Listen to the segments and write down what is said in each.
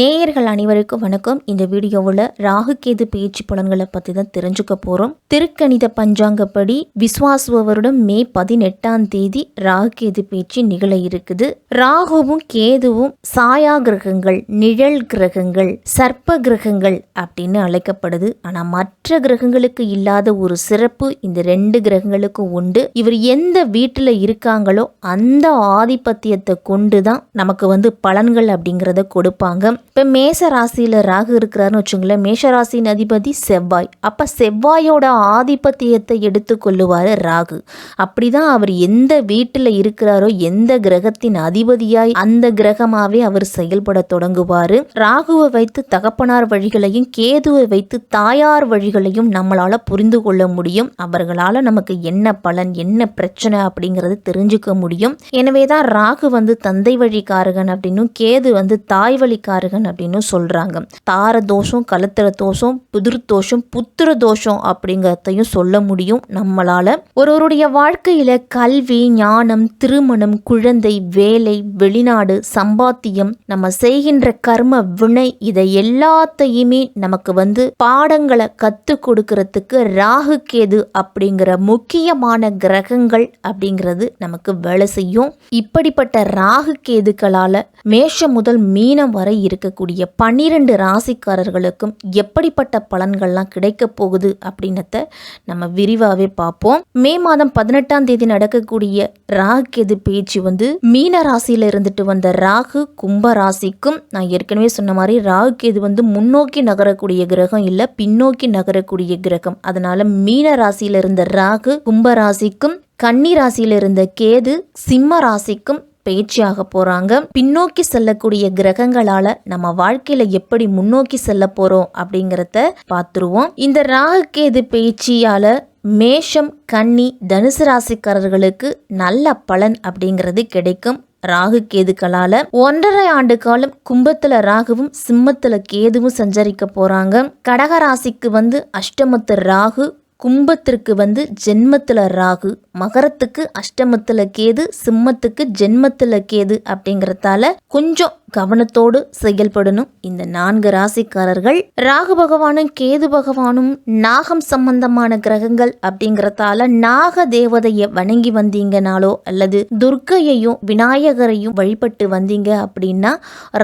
நேயர்கள் அனைவருக்கும் வணக்கம். இந்த வீடியோவில் ராகு கேது பேச்சு பலன்களை பற்றி தான் தெரிஞ்சுக்க போகிறோம் திருக்கணித பஞ்சாங்கப்படி விஸ்வாசுவ வருடம் மே பதினெட்டாம் தேதி ராகு கேது பேச்சு நிகழ இருக்குது. ராகுவும் கேதுவும் சாயா கிரகங்கள் நிழல் கிரகங்கள் சர்ப்ப கிரகங்கள் அப்படின்னு அழைக்கப்படுது. ஆனால் மற்ற கிரகங்களுக்கு இல்லாத ஒரு சிறப்பு இந்த ரெண்டு கிரகங்களுக்கும் உண்டு. இவர் எந்த வீட்டில் இருக்காங்களோ அந்த ஆதிபத்தியத்தை கொண்டு தான் நமக்கு வந்து பலன்கள் அப்படிங்கிறத கொடுப்பாங்க. இப்போ மேச ராசியில் ராகு இருக்கிறாருன்னு வச்சுங்களேன் மேஷ ராசியின் அதிபதி செவ்வாய். அப்போ செவ்வாயோட ஆதிபத்தியத்தை எடுத்துக்கொள்ளுவார் ராகு. அப்படிதான் அவர் எந்த வீட்டில் இருக்கிறாரோ எந்த கிரகத்தின் அதிபதியாய் அந்த கிரகமாகவே அவர் செயல்பட தொடங்குவார். ராகுவை வைத்து தகப்பனார் வழிகளையும் கேதுவை வைத்து தாயார் வழிகளையும் நம்மளால் புரிந்து கொள்ள முடியும். அவர்களால் நமக்கு என்ன பலன் என்ன பிரச்சனை அப்படிங்கிறது தெரிஞ்சுக்க முடியும். எனவே தான் ராகு வந்து தந்தை வழிக்காரகன் அப்படின்னும் கேது வந்து தாய் வழிக்காரகன் அப்படின்னு சொல்கிறாங்க தார தோஷம் கலத்திர தோஷம் புதிர் தோஷம் புத்திர தோஷம் அப்படிங்கிறதையும் சொல்ல முடியும் நம்மளால். ஒருவருடைய வாழ்க்கையில் கல்வி ஞானம் திருமணம் குழந்தை வேலை வெளிநாடு சம்பாத்தியம் நம்ம செய்கின்ற கர்ம வினை இதை எல்லாத்தையுமே நமக்கு வந்து பாடங்களை கற்றுக் கொடுக்கறதுக்கு ராகு கேது அப்படிங்கிற முக்கியமான கிரகங்கள் அப்படிங்கிறது நமக்கு வேலை செய்யும். இப்படிப்பட்ட ராகு கேதுக்களால் மேஷம் முதல் மீனம் வரை இருக்கக்கூடிய பன்னிரண்டு ராசிக்காரர்களுக்கும் எப்படிப்பட்ட பலன்கள்லாம் கிடைக்க போகுது அப்படின்னத நம்ம விரிவாகவே பார்ப்போம். மே மாதம் பதினெட்டாம் தேதி நடக்கக்கூடிய ராகு கேது பேச்சு வந்து மீன ராசியில் இருந்துட்டு வந்த ராகு கும்ப ராசிக்கும் நான் ஏற்கனவே சொன்ன மாதிரி ராகு கேது வந்து முன்னோக்கி நகரக்கூடிய கிரகம் இல்லை பின்னோக்கி நகரக்கூடிய கிரகம். அதனால மீன ராசியில் இருந்த ராகு கும்ப ராசிக்கும் கன்னி ராசியில் இருந்த கேது சிம்ம ராசிக்கும் பயிற்சியாக போகிறாங்க பின்னோக்கி செல்லக்கூடிய கிரகங்களால நம்ம வாழ்க்கையில எப்படி முன்னோக்கி செல்ல போறோம் அப்படிங்கிறத பார்த்துருவோம். இந்த ராகு கேது பயிற்சியால மேஷம் கன்னி தனுசு ராசிக்காரர்களுக்கு நல்ல பலன் அப்படிங்கிறது கிடைக்கும். ராகு கேதுக்களால ஒன்றரை ஆண்டு காலம் கும்பத்துல ராகுவும் சிம்மத்துல கேதுவும் சஞ்சரிக்க போறாங்க. கடக ராசிக்கு வந்து அஷ்டமத்து ராகு கும்பத்திற்கு வந்து ஜென்மத்தில் ராகு மகரத்துக்கு அஷ்டமத்தில் கேது சிம்மத்துக்கு ஜென்மத்தில் கேது அப்படிங்கிறதால கொஞ்சம் கவனத்தோடு செயல்படணும். இந்த நான்கு ராசிக்காரர்கள் ராகு பகவானும் கேது பகவானும் நாகம் சம்பந்தமான கிரகங்கள் அப்படிங்கிறதால நாக தேவதையை வணங்கி வந்தீங்கனாலோ அல்லது துர்க்கையையும் விநாயகரையும் வழிபட்டு வந்தீங்க அப்படின்னா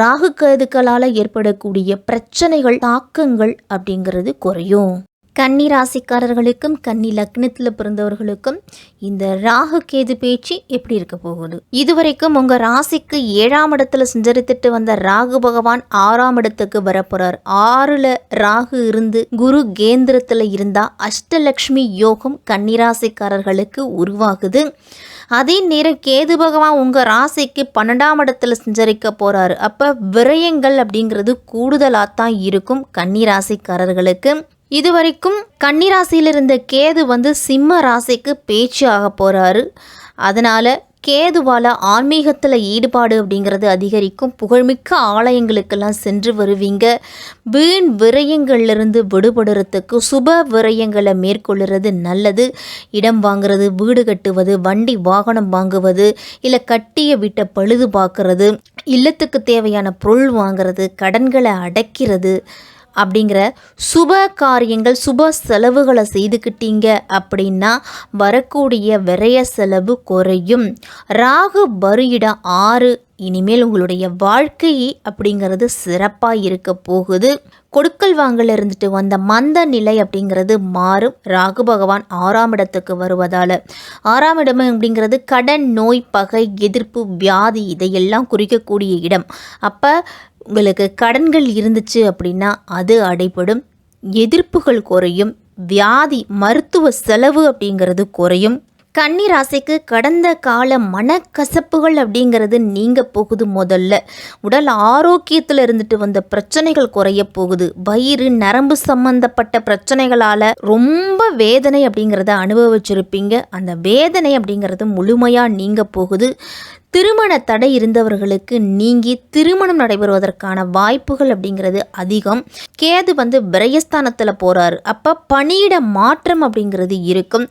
ராகு கேதுக்களால் ஏற்படக்கூடிய பிரச்சனைகள் தாக்கங்கள் அப்படிங்கிறது குறையும். கன்னி ராசிக்காரர்களுக்கும் கன்னி லக்னத்தில் பிறந்தவர்களுக்கும் இந்த ராகு கேது பேச்சு எப்படி இருக்க போகுது? இதுவரைக்கும் உங்க ராசிக்கு ஏழாம் இடத்துல சஞ்சரித்துட்டு வந்த ராகு பகவான் ஆறாம் இடத்துக்கு வரப்போறார். ஆறுல ராகு இருந்து குரு கேந்திரத்துல இருந்தா அஷ்டலக்ஷ்மி யோகம் கன்னி ராசிக்காரர்களுக்கு உருவாகுது. அதே நேரம் கேது பகவான் உங்கள் ராசிக்கு பன்னெண்டாம் இடத்துல சஞ்சரிக்க போகிறாரு அப்போ விரயங்கள் அப்படிங்கிறது கூடுதலாக தான் இருக்கும் கன்னி ராசிக்காரர்களுக்கு. இதுவரைக்கும் கன்னிராசியில் இருந்த கேது வந்து சிம்ம ராசிக்கு பேச்சு ஆக போகிறாரு அதனால் கேதுவால் ஆன்மீகத்தில் ஈடுபாடு அப்படிங்கிறது அதிகரிக்கும். புகழ்மிக்க ஆலயங்களுக்கெல்லாம் சென்று வருவீங்க. வீண் விரயங்கள்லேருந்து விடுபடுறதுக்கு சுப விரயங்களை மேற்கொள்ளுறது நல்லது. இடம் வாங்குறது வீடு கட்டுவது வண்டி வாகனம் வாங்குவது இல்லை கட்டிய வீட்டை பழுது பார்க்கறது இல்லத்துக்கு தேவையான பொருள் வாங்குறது கடன்களை அடைக்கிறது அப்படிங்கிற சுப காரியங்கள் சுப செலவுகளை செய்துக்கிட்டீங்க அப்படின்னா வரக்கூடிய விரைய செலவு குறையும். ராகு பருயிட ஆறு இனிமேல் உங்களுடைய வாழ்க்கை அப்படிங்கிறது சிறப்பாக இருக்க போகுது. கொடுக்கல் வாங்கல இருந்துட்டு வந்த மந்த நிலை அப்படிங்கிறது மாறும். ராகு பகவான் ஆறாம் இடத்துக்கு வருவதால். ஆறாம் இடம் அப்படிங்கிறது கடன் நோய் பகை எதிர்ப்பு வியாதி இதையெல்லாம் குறிக்கக்கூடிய இடம். அப்போ உங்களுக்கு கடன்கள் இருந்துச்சு அப்படின்னா அது அடைபடும். எதிர்ப்புகள் குறையும். வியாதி மருத்துவ செலவு அப்படிங்கிறது குறையும். கன்னி ராசிக்கு கடந்த கால மனக்கசப்புகள் அப்படிங்கிறது நீங்க போகுது முதல்ல. உடல் ஆரோக்கியத்தில் இருந்துட்டு வந்த பிரச்சனைகள் குறைய போகுது. வயிறு நரம்பு சம்பந்தப்பட்ட பிரச்சனைகளால் ரொம்ப வேதனை அப்படிங்கிறத அனுபவிச்சிருப்பீங்க. அந்த வேதனை அப்படிங்கிறது முழுமையாக நீங்க போகுது. திருமண தடை இருந்தவர்களுக்கு நீங்கி திருமணம் நடைபெறுவதற்கான வாய்ப்புகள் அப்படிங்கிறது அதிகம். கேது வந்து பிரயஸ்தானத்தில் போகிறாரு அப்போ பணியிட மாற்றம் அப்படிங்கிறது இருக்கும்.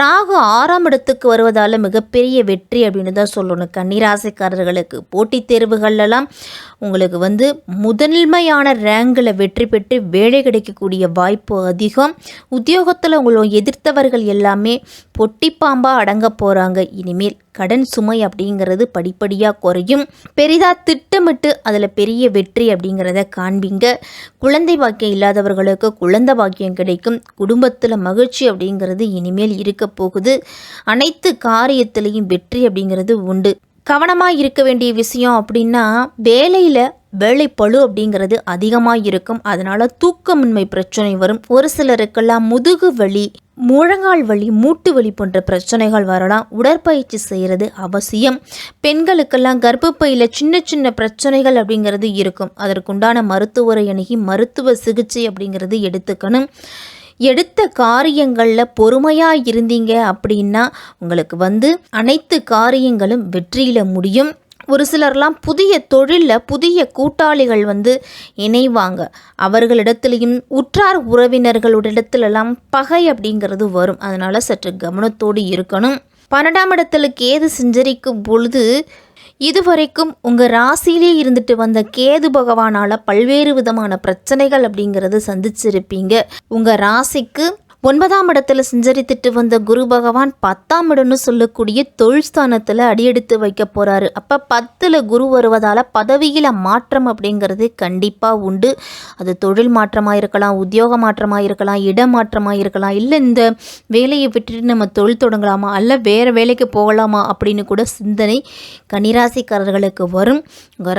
ராகு ஆறாம் இடத்துக்கு வருவதால் மிகப்பெரிய வெற்றி அப்படின்னு தான் சொல்லணும். கன்னிராசிக்காரர்களுக்கு போட்டித் தேர்வுகள்லாம் உங்களுக்கு வந்து முதன்மையான ரேங்கில் வெற்றி பெற்று வேலை கிடைக்கக்கூடிய வாய்ப்பு அதிகம். உத்தியோகத்தில் உங்களை எதிர்த்தவர்கள் எல்லாமே பொட்டிப்பாம்பாக அடங்க போகிறாங்க இனிமேல் கடன் சுமை அப்படிங்கிறது படிப்படியாக குறையும். பெரிதாக திட்டமிட்டு அதில் பெரிய வெற்றி அப்படிங்கிறத காண்பீங்க. குழந்தை பாக்கியம் இல்லாதவர்களுக்கு குழந்தை பாக்கியம் கிடைக்கும். குடும்பத்தில் மகிழ்ச்சி அப்படிங்கிறது இனிமேல் இருக்க போகுது. அனைத்து காரியத்திலையும் வெற்றி அப்படிங்கிறது உண்டு. கவனமாக இருக்க வேண்டிய விஷயம் அப்படின்னா வேலையில் வேலை பழு அப்படிங்கிறது அதிகமாக இருக்கும். அதனால் தூக்கமின்மை பிரச்சனை வரும். ஒரு சிலருக்கெல்லாம் முதுகு வலி முழங்கால் வலி மூட்டு வலி போன்ற பிரச்சனைகள் வரலாம். உடற்பயிற்சி செய்கிறது அவசியம். பெண்களுக்கெல்லாம் கர்ப்பப்பையில் சின்ன சின்ன பிரச்சனைகள் அப்படிங்கிறது இருக்கும். அதற்குண்டான மருத்துவரை அணுகி மருத்துவ சிகிச்சை அப்படிங்கிறது எடுத்துக்கணும். எடுத்த காரியங்களில் பொறுமையாக இருந்தீங்க அப்படின்னா உங்களுக்கு வந்து அனைத்து காரியங்களும் வெற்றியில் முடியும். ஒரு சிலர்லாம் புதிய தொழிலில் புதிய கூட்டாளிகள் வந்து இணைவாங்க. அவர்களிடத்துலையும் உற்றார் உறவினர்களிடத்துலலாம் பகை அப்படிங்கிறது வரும். அதனால் சற்று கவனத்தோடு இருக்கணும். பன்னெண்டாம் இடத்துல கேது செஞ்சரிக்கும் பொழுது இதுவரைக்கும் உங்கள் ராசியிலே இருந்துட்டு வந்த கேது பகவானால் பல்வேறு விதமான பிரச்சனைகள் அப்படிங்கிறது சந்திச்சிருப்பீங்க. உங்கள் ராசிக்கு ஒன்பதாம் இடத்துல சஞ்சரித்துட்டு வந்த குரு பகவான் பத்தாம் இடம்னு சொல்லக்கூடிய தொழில்ஸ்தானத்தில் அடியெடுத்து வைக்க போகிறாரு அப்போ பத்தில் குரு வருவதால் பதவியில் மாற்றம் அப்படிங்கிறது கண்டிப்பாக உண்டு. அது தொழில் மாற்றமாக இருக்கலாம் உத்தியோக மாற்றமாக இருக்கலாம் இட மாற்றமாக இருக்கலாம் இல்லை இந்த வேலையை விட்டுட்டு நம்ம தொழில் தொடங்கலாமா? அல்ல வேறு வேலைக்கு போகலாமா அப்படின்னு கூட சிந்தனை கன்னிராசிக்காரர்களுக்கு வரும்.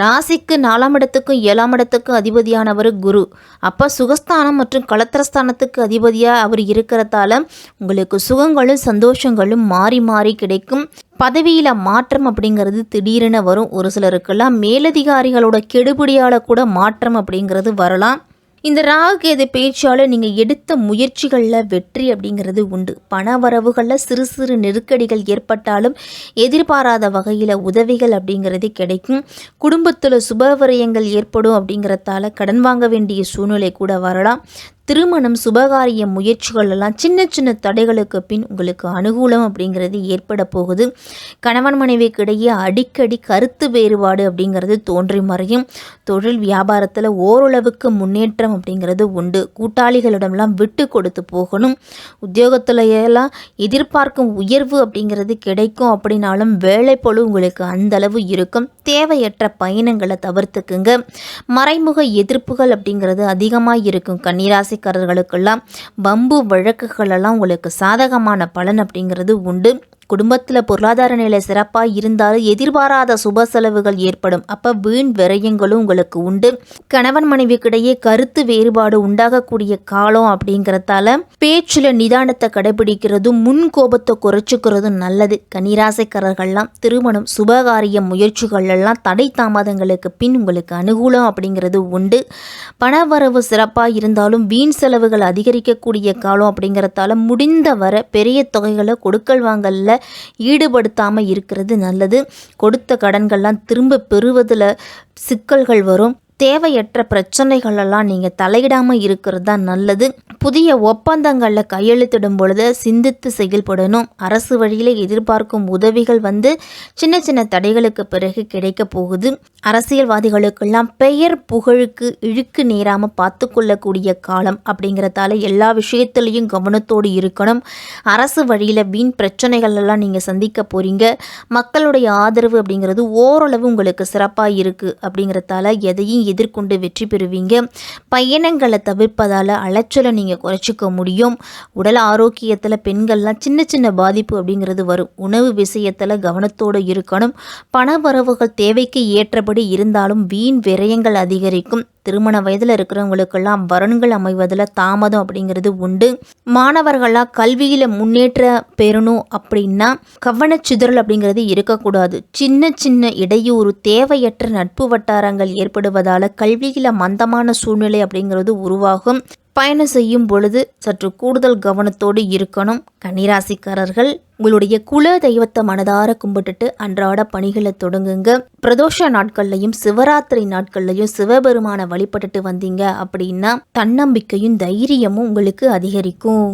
ராசிக்கு நாலாம் இடத்துக்கும் ஏழாம் இடத்துக்கும் அதிபதியானவர் குரு. அப்போ சுகஸ்தானம் மற்றும் களத்திரஸ்தானத்துக்கு அதிபதியாக அவர் இருக்கிறதால உங்களுக்கு சுகங்களும் சந்தோஷங்களும் மாறி மாறி கிடைக்கும். பதவியில் மாற்றம் அப்படிங்கிறது திடீரென வரும். ஒரு சிலருக்கெல்லாம் மேலதிகாரிகளோட கெடுபிடியால் கூட மாற்றம் அப்படிங்கிறது வரலாம். இந்த ராகுகேது பேச்சால் நீங்கள் எடுத்த முயற்சிகளில் வெற்றி அப்படிங்கிறது உண்டு. பண வரவுகளில் சிறு சிறு நெருக்கடிகள் ஏற்பட்டாலும் எதிர்பாராத வகையில் உதவிகள் அப்படிங்கிறது கிடைக்கும். குடும்பத்தில் சுபவரியங்கள் ஏற்படும் அப்படிங்கிறதால கடன் வாங்க வேண்டிய சூழ்நிலை கூட வரலாம். திருமணம் சுபகாரிய முயற்சிகள் எல்லாம் சின்ன சின்ன தடைகளுக்கு பின் உங்களுக்கு அனுகூலம் அப்படிங்கிறது ஏற்பட போகுது. கணவன் மனைவிக்கிடையே அடிக்கடி கருத்து வேறுபாடு அப்படிங்கிறது தோன்றி மறையும். தொழில் வியாபாரத்தில் ஓரளவுக்கு முன்னேற்றம் அப்படிங்கிறது உண்டு. கூட்டாளிகளிடம்லாம் விட்டு கொடுத்து போகணும். உத்தியோகத்தில் எல்லாம் எதிர்பார்க்கும் உயர்வு அப்படிங்கிறது கிடைக்கும் அப்படின்னாலும் வேலைப்பொழு உங்களுக்கு அந்தளவு இருக்கும். தேவையற்ற பயணங்களை தவிர்த்துக்குங்க. மறைமுக எதிர்ப்புகள் அப்படிங்கிறது அதிகமாக இருக்கும். கன்னிராசி ராசிக்காரர்களுக்கெல்லாம் பம்பு வழக்குகளெல்லாம் உங்களுக்கு சாதகமான பலன் அப்படிங்கிறது உண்டு. குடும்பத்தில் பொருளாதார நிலை சிறப்பாக இருந்தாலும் எதிர்பாராத சுப செலவுகள் ஏற்படும். அப்போ வீண் விரயங்களும் உங்களுக்கு உண்டு. கணவன் மனைவிக்கிடையே கருத்து வேறுபாடு உண்டாகக்கூடிய காலம் அப்படிங்கிறதால பேச்சில் நிதானத்தை கடைபிடிக்கிறதும் முன் கோபத்தை குறைச்சிக்கிறதும் நல்லது. கன்னிராசிக்காரர்கள்லாம் திருமணம் சுபகாரிய முயற்சிகள் எல்லாம் தடை தாமதங்களுக்கு பின் உங்களுக்கு அனுகூலம் அப்படிங்கிறது உண்டு. பணவரவு சிறப்பாக இருந்தாலும் வீண் செலவுகள் அதிகரிக்கக்கூடிய காலம் அப்படிங்கிறதால முடிந்த வர பெரிய தொகைகளை கொடுக்கல் ஈடுபடுத்தாமல் இருக்கிறது நல்லது. கொடுத்த கடன்கள்லாம் திரும்ப பெறுவதில் சிக்கல்கள் வரும். தேவையற்ற பிரச்சனைகளெல்லாம் நீங்கள் தலையிடாமல் இருக்கிறது தான் நல்லது. புதிய ஒப்பந்தங்களில் கையெழுத்திடும் பொழுது சிந்தித்து செயல்படணும். அரசு வழியில் எதிர்பார்க்கும் உதவிகள் வந்து சின்ன சின்ன தடைகளுக்கு பிறகு கிடைக்க போகுது. அரசியல்வாதிகளுக்கெல்லாம் பெயர் புகழுக்கு இழுக்கு நேராமல் பார்த்து கொள்ளக்கூடிய காலம் அப்படிங்கிறதால எல்லா விஷயத்துலேயும் கவனத்தோடு இருக்கணும். அரசு வழியில் வீண் பிரச்சனைகளெல்லாம் நீங்கள் சந்திக்க போகிறீங்க மக்களுடைய ஆதரவு அப்படிங்கிறது ஓரளவு உங்களுக்கு சிறப்பாக இருக்குது அப்படிங்கிறதால எதையும் எதிர்கொண்டு வெற்றி பெறுவீங்க. பயணங்களை தவிர்ப்பதால் அலைச்சலை நீங்கள் குறைச்சிக்க முடியும். உடல் ஆரோக்கியத்தில் பெண்கள்லாம் சின்ன சின்ன பாதிப்பு அப்படிங்கிறது வரும். உணவு விஷயத்தில் கவனத்தோடு இருக்கணும். பண வரவுகள் தேவைக்கு ஏற்றபடி இருந்தாலும் வீண் விரயங்கள் அதிகரிக்கும். திருமண வயதில் இருக்கிறவங்களுக்கெல்லாம் வரன்கள் அமைவதில் தாமதம் அப்படிங்கிறது உண்டு. மாணவர்களாக கல்வியில் முன்னேற்ற பெறணும் அப்படின்னா கவனச்சிதறல் அப்படிங்கிறது இருக்கக்கூடாது. சின்ன சின்ன இடையூறு தேவையற்ற நட்பு வட்டாரங்கள் ஏற்படுவதால் கல்வியில் மந்தமான சூழ்நிலை அப்படிங்கிறது உருவாகும். பயணம் செய்யும் பொழுது சற்று கூடுதல் கவனத்தோடு இருக்கணும். கன்னிராசிக்காரர்கள் உங்களுடைய குல தெய்வத்தை மனதார கும்பிட்டுட்டு அன்றாட பணிகளை தொடங்குங்க. பிரதோஷ நாட்கள்லையும் சிவராத்திரி நாட்கள்லையும் சிவபெருமானை வழிபட்டுட்டு வந்தீங்க அப்படின்னா தன்னம்பிக்கையும் தைரியமும் உங்களுக்கு அதிகரிக்கும்.